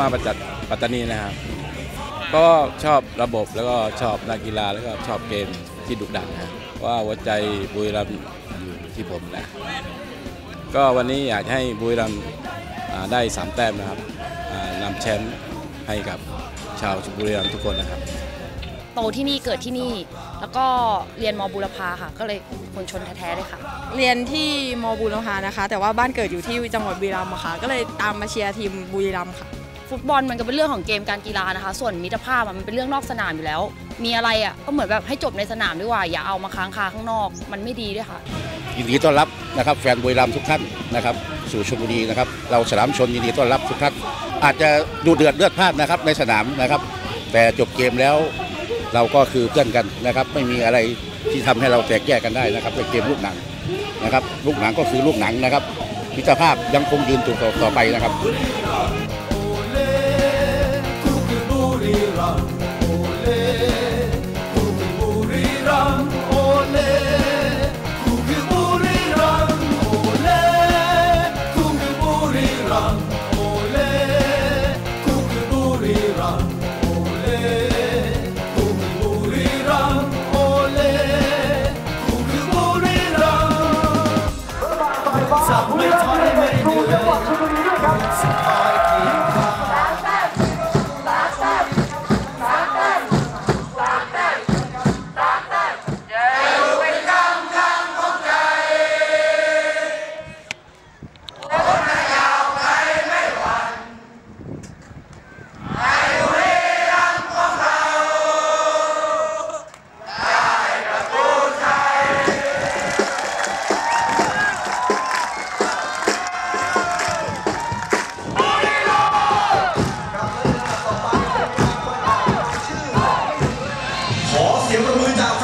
มาประจัดปัตตานีนะครับ ก็ชอบระบบแล้วก็ชอบนักกีฬาแล้วก็ชอบเกมที่ดุดันนะว่าหัวใจบุรีรัมย์อยู่ที่ผมนะก็วันนี้อยากให้บุรีรัมย์อ่าได้สามแต้มนะครับอ่านำแชมป์ให้กับชาวบุรีรัมย์ทุกคนนะครับ โตที่นี่เกิดที่นี่ แล้วก็เรียนมบุรพาค่ะ ก็เลยคนชนแท้ๆเลยค่ะ เรียนที่มบูรพานะคะ แต่ว่าบ้านเกิดอยู่ที่จังหวัดบุรีรัมย์อะค่ะ ก็เลยตามมาเชียร์ทีมบุรีรัมย์ค่ะ ฟุตบอลมันก็เป็นเรื่องของเกมการกีฬานะคะ ส่วนมิตรภาพมันเป็นเรื่องนอกสนามอยู่แล้ว มีอะไรอะก็เหมือนแบบให้จบในสนามดีกว่า อย่าเอามาค้างคาข้างนอก มันไม่ดีด้วยค่ะยินดีต้อนรับนะครับแฟนบุรีรัมย์ทุกท่านนะครับสู่ชลบุรีนะครับเราฉลามชนยินดีต้อนรับทุกท่านอาจจะดูเดือดเลือดพลานนะครับในสนามนะครับ แต่จบเกมแล้วเราก็คือเพื่อนกันนะครับ ไม่มีอะไรที่ทำให้เราแตกแยกกันได้นะครับเป็นเกมลูกหนังนะครับลูกหนังก็คือลูกหนังนะครับมิตรภาพยังคงยืนต่อต่อไปนะครับ ข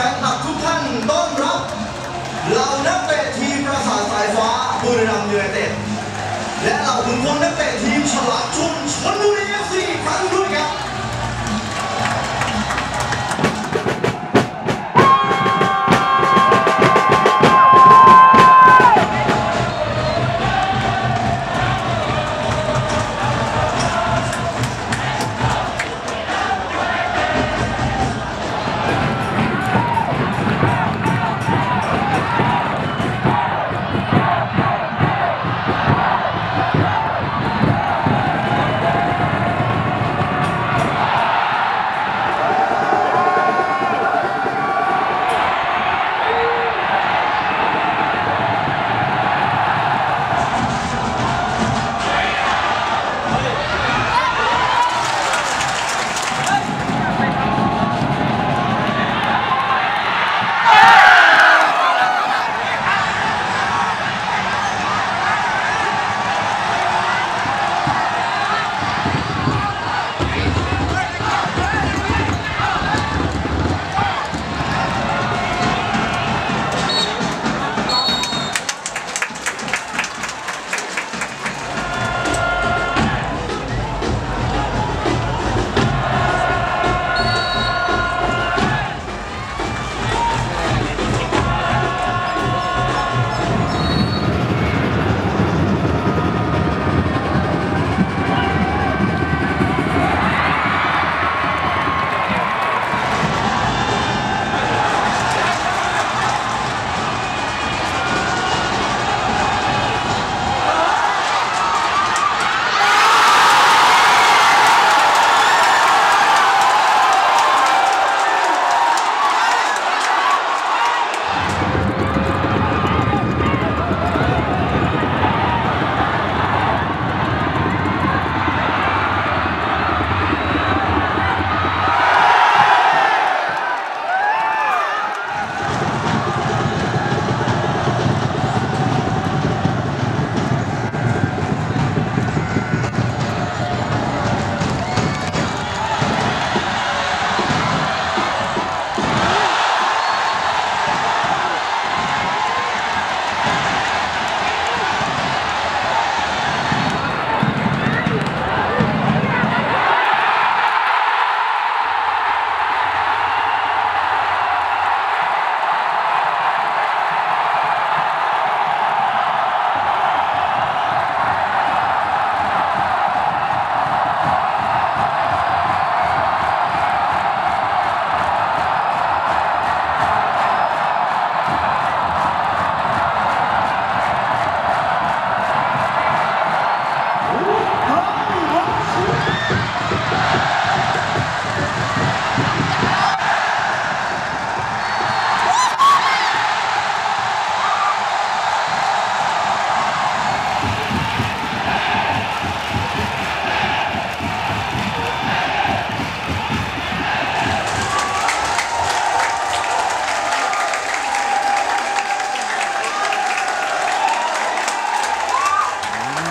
ฟนคลับทุกท่านต้อนรับเหล่านักเตะทีมประสาทสายฟ้าบุรีรัมย์ยูไนเต็ดและเหล่าขุนพลนักเตะทีมฉลาดชุน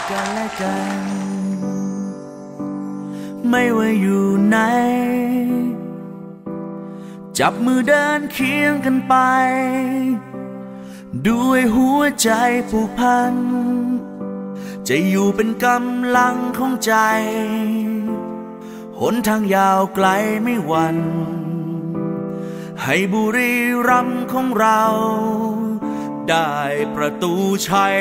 กันและกัน ไม่ว่าอยู่ไหน จับมือเดินเคียงกันไป ด้วยหัวใจผูกพัน จะอยู่เป็นกำลังของใจ หนทางยาวไกลไม่หวันให้บุรีรัมของเรา ได้ประตูชัย